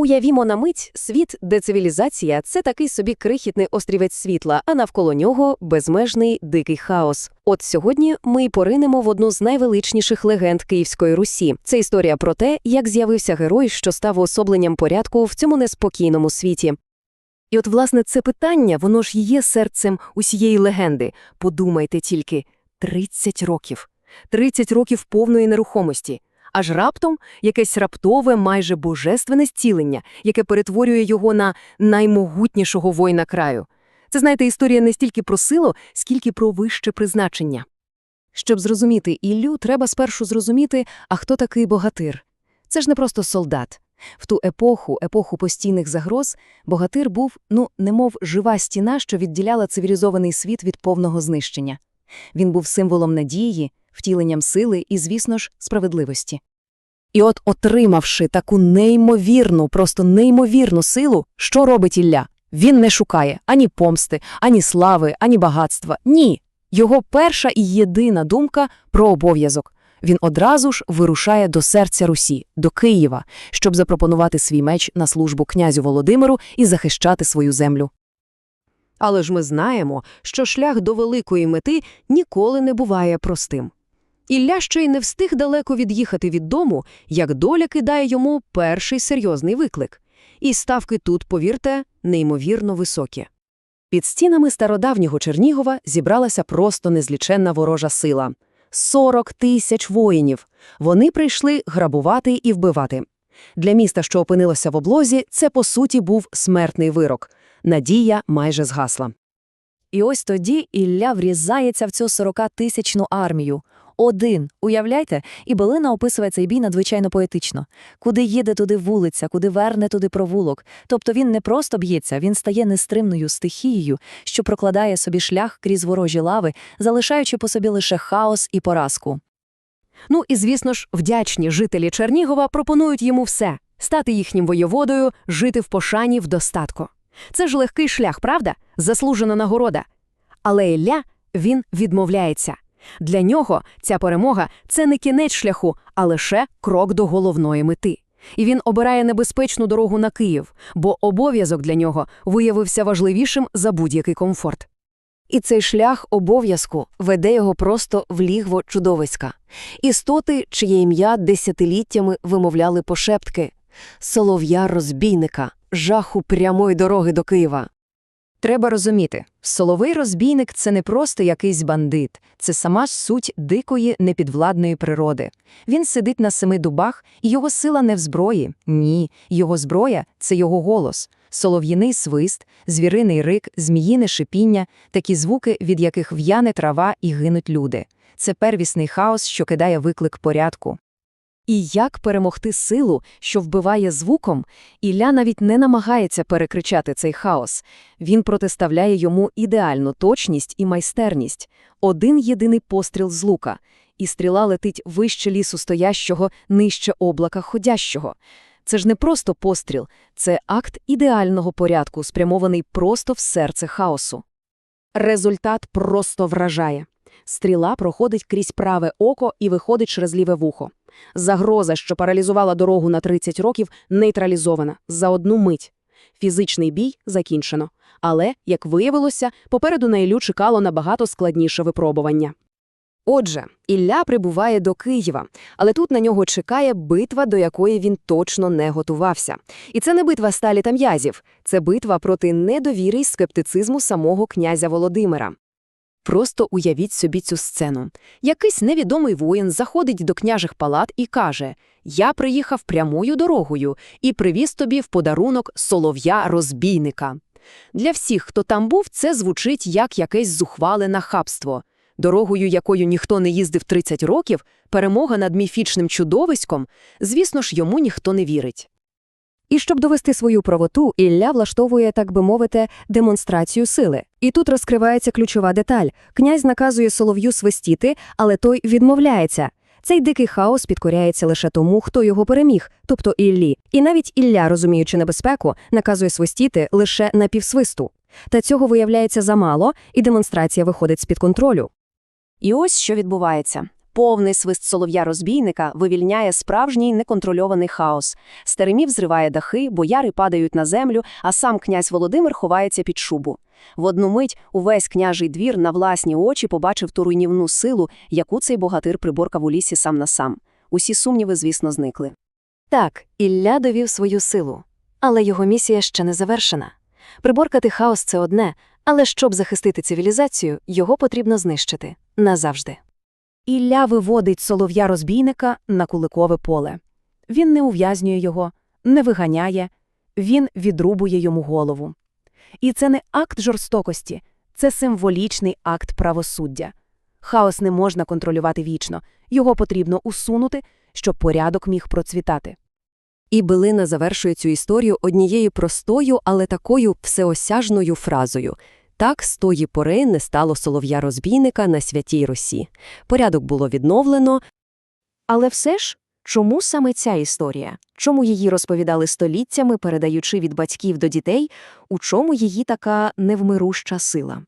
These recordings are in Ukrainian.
Уявімо на мить світ, де цивілізація це такий собі крихітний острівець світла, а навколо нього безмежний дикий хаос. От сьогодні ми й поринемо в одну з найвеличніших легенд Київської Русі. Це історія про те, як з'явився герой, що став уособленням порядку в цьому неспокійному світі. І от, власне, це питання, воно ж є серцем усієї легенди. Подумайте тільки 30 років. 30 років повної нерухомості. Аж раптом якесь раптове, майже божественне зцілення, яке перетворює його на наймогутнішого воїна краю. Це, знаєте, історія не стільки про силу, скільки про вище призначення. Щоб зрозуміти Іллю, треба спершу зрозуміти, а хто такий богатир. Це ж не просто солдат. В ту епоху, епоху постійних загроз, богатир був, ну, немов жива стіна, що відділяла цивілізований світ від повного знищення. Він був символом надії, втіленням сили і, звісно ж, справедливості. І от, отримавши таку неймовірну, просто неймовірну силу, що робить Ілля? Він не шукає ані помсти, ані слави, ані багатства. Ні. Його перша і єдина думка про обов'язок. Він одразу ж вирушає до серця Русі, до Києва, щоб запропонувати свій меч на службу князю Володимиру і захищати свою землю. Але ж ми знаємо, що шлях до великої мети ніколи не буває простим. Ілля ще й не встиг далеко від'їхати від дому, як доля кидає йому перший серйозний виклик. І ставки тут, повірте, неймовірно високі. Під стінами стародавнього Чернігова зібралася просто незліченна ворожа сила. 40 тисяч воїнів. Вони прийшли грабувати і вбивати. Для міста, що опинилося в облозі, це, по суті, був смертний вирок. Надія майже згасла. І ось тоді Ілля врізається в цю 40-тисячну армію. Один, уявляйте, і Белина описує цей бій надзвичайно поетично. Куди їде, туди вулиця, куди верне, туди провулок. Тобто він не просто б'ється, він стає нестримною стихією, що прокладає собі шлях крізь ворожі лави, залишаючи по собі лише хаос і поразку. Ну і, звісно ж, вдячні жителі Чернігова пропонують йому все – стати їхнім воєводою, жити в пошані в достатку. Це ж легкий шлях, правда? Заслужена нагорода. Але Ілля, він відмовляється. Для нього ця перемога – це не кінець шляху, а лише крок до головної мети. І він обирає небезпечну дорогу на Київ, бо обов'язок для нього виявився важливішим за будь-який комфорт. І цей шлях обов'язку веде його просто в лігво чудовиська. Істоти, чиє ім'я десятиліттями вимовляли пошептки – солов'я-розбійника, жаху прямої дороги до Києва. Треба розуміти, соловий розбійник – це не просто якийсь бандит, це сама ж суть дикої, непідвладної природи. Він сидить на семи дубах, і його сила не в зброї. Ні, його зброя – це його голос. Солов'їний свист, звіриний рик, зміїне шипіння – такі звуки, від яких в'яне трава і гинуть люди. Це первісний хаос, що кидає виклик порядку. І як перемогти силу, що вбиває звуком, Ілля навіть не намагається перекричати цей хаос. Він протиставляє йому ідеальну точність і майстерність. Один єдиний постріл з лука, і стріла летить вище лісу стоящого, нижче облака ходящого. Це ж не просто постріл, це акт ідеального порядку, спрямований просто в серце хаосу. Результат просто вражає. Стріла проходить крізь праве око і виходить через ліве вухо. Загроза, що паралізувала дорогу на 30 років, нейтралізована за одну мить. Фізичний бій закінчено. Але, як виявилося, попереду на Іллю чекало набагато складніше випробування. Отже, Ілля прибуває до Києва, але тут на нього чекає битва, до якої він точно не готувався. І це не битва сталі та м'язів, це битва проти недовіри й скептицизму самого князя Володимира. Просто уявіть собі цю сцену. Якийсь невідомий воїн заходить до княжих палат і каже «Я приїхав прямою дорогою і привіз тобі в подарунок солов'я-розбійника». Для всіх, хто там був, це звучить як якесь зухвале нахабство. Дорогою, якою ніхто не їздив 30 років, перемога над міфічним чудовиськом, звісно ж, йому ніхто не вірить. І щоб довести свою правоту, Ілля влаштовує, так би мовити, демонстрацію сили. І тут розкривається ключова деталь. Князь наказує солов'ю свистіти, але той відмовляється. Цей дикий хаос підкоряється лише тому, хто його переміг, тобто Іллі. І навіть Ілля, розуміючи небезпеку, наказує свистіти лише на півсвисту. Та цього виявляється замало, і демонстрація виходить з-під контролю. І ось що відбувається. Повний свист солов'я-розбійника вивільняє справжній неконтрольований хаос. Стеремів зриває дахи, бояри падають на землю, а сам князь Володимир ховається під шубу. В одну мить увесь княжий двір на власні очі побачив ту руйнівну силу, яку цей богатир приборкав у лісі сам на сам. Усі сумніви, звісно, зникли. Так, Ілля довів свою силу. Але його місія ще не завершена. Приборкати хаос – це одне, але щоб захистити цивілізацію, його потрібно знищити. Назавжди. Ілля виводить солов'я-розбійника на куликове поле. Він не ув'язнює його, не виганяє, він відрубує йому голову. І це не акт жорстокості, це символічний акт правосуддя. Хаос не можна контролювати вічно, його потрібно усунути, щоб порядок міг процвітати. І Билина завершує цю історію однією простою, але такою всеосяжною фразою. Так з тої пори не стало солов'я-розбійника на святій Росі. Порядок було відновлено. Але все ж, чому саме ця історія? Чому її розповідали століттями, передаючи від батьків до дітей? У чому її така невмируща сила?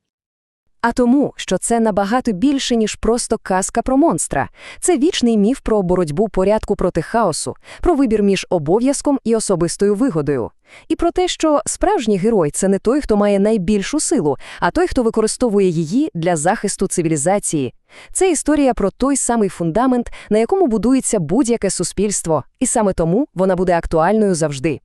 А тому, що це набагато більше, ніж просто казка про монстра. Це вічний міф про боротьбу порядку проти хаосу, про вибір між обов'язком і особистою вигодою. І про те, що справжній герой це не той, хто має найбільшу силу, а той, хто використовує її для захисту цивілізації. Це історія про той самий фундамент, на якому будується будь-яке суспільство, і саме тому вона буде актуальною завжди.